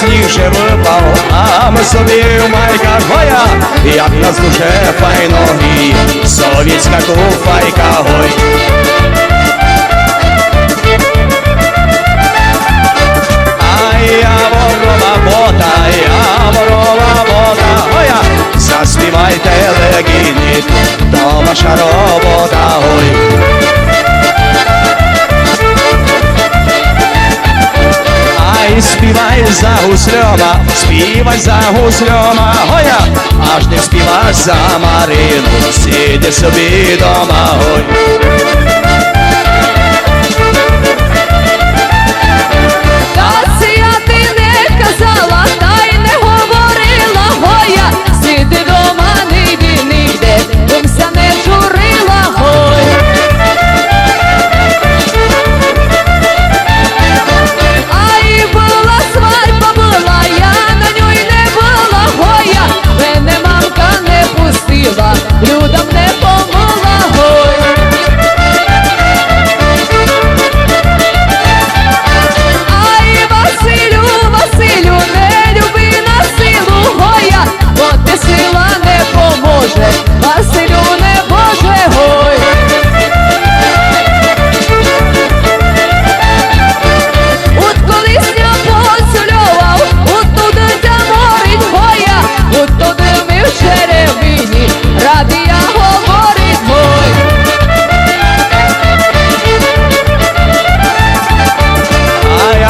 сніг же випав, а ми собі в майках гоя, як нас дуже файно гріє, совітська куфайка гой. Співай за гусльома, гоя, аж не співай за Марину, сиди собі дома, ой.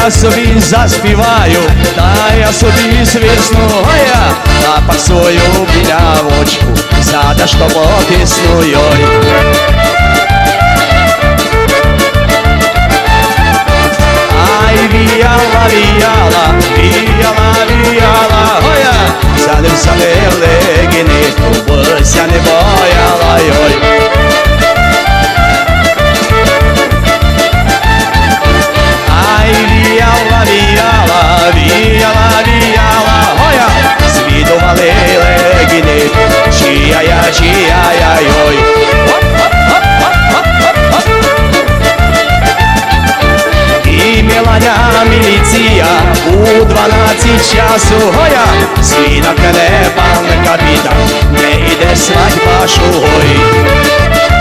А я собі заспіваю, та я собі свисну, а я напасую білявочку, задаш то пісну, йой. Ай, віяла, віяла, віяла, віяла, гоя, за ним самим легіни, бися не бояла, часу гоя, свідок не пан капітан, не йде свадьба шугой.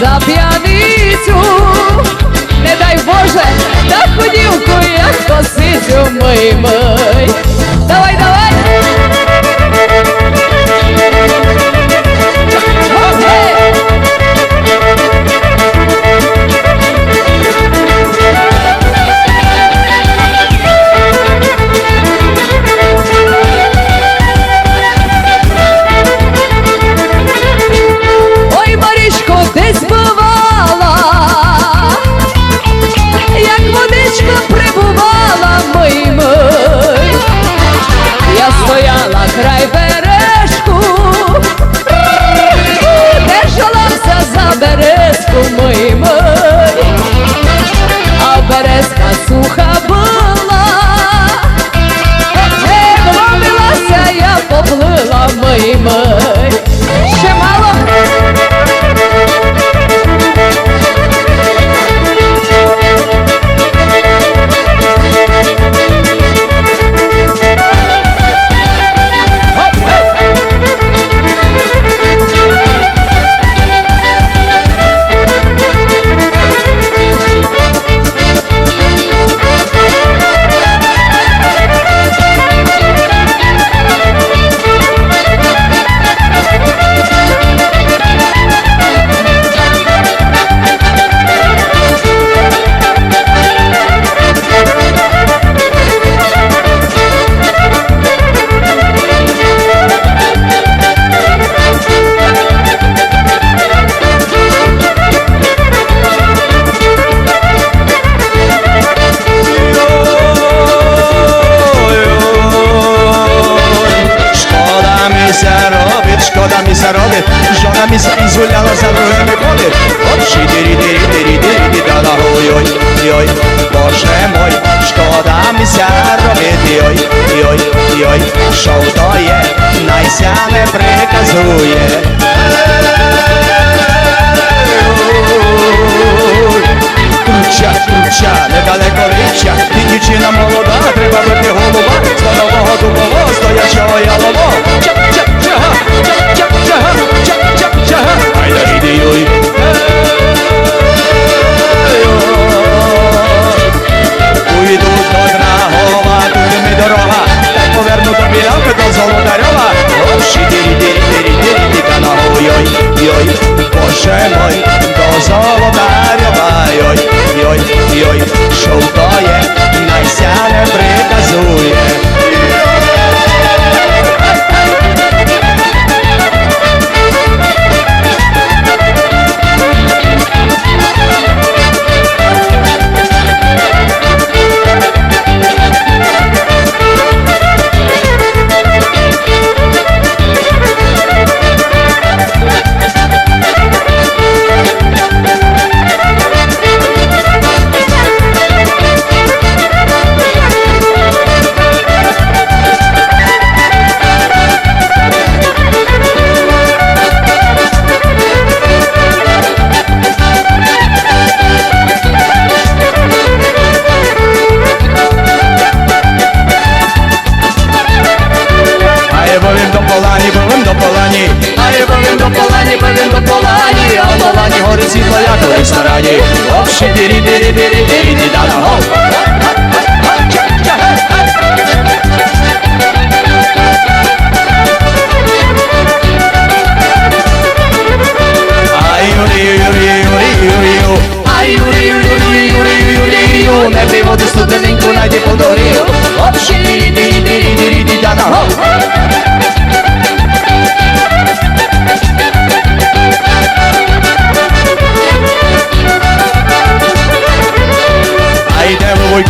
За п'яницю, не дай Боже, на ходівку, посичу мий мий. Давай, давай! гулялася вже не ходиш. От дирі дирі дирі дирі діда на голі, ой, йой, боже мой, шкода мися робити, ой, йой, йой, шо то є, найся не приказує. Куча, куча, недалеко річчя, і дівчина молода, треба бити голова, з нового дубова. Então... полані, певен по полані, а в гори горить світло, як у ресторані. Общі, бірі, бірі, бірі, бірі, дідана, гоп!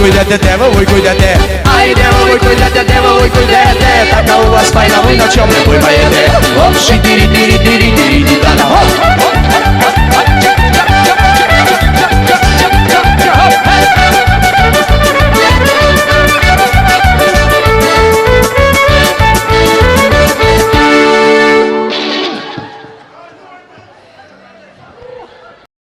Йдете, де ви ой, куйдете. Ай, де ви ой, куйдете, де ви ой, куйдете. Така у вас файна, ви на чому не поймаєте? Оп, ші тірі тірі тірі тірі ді да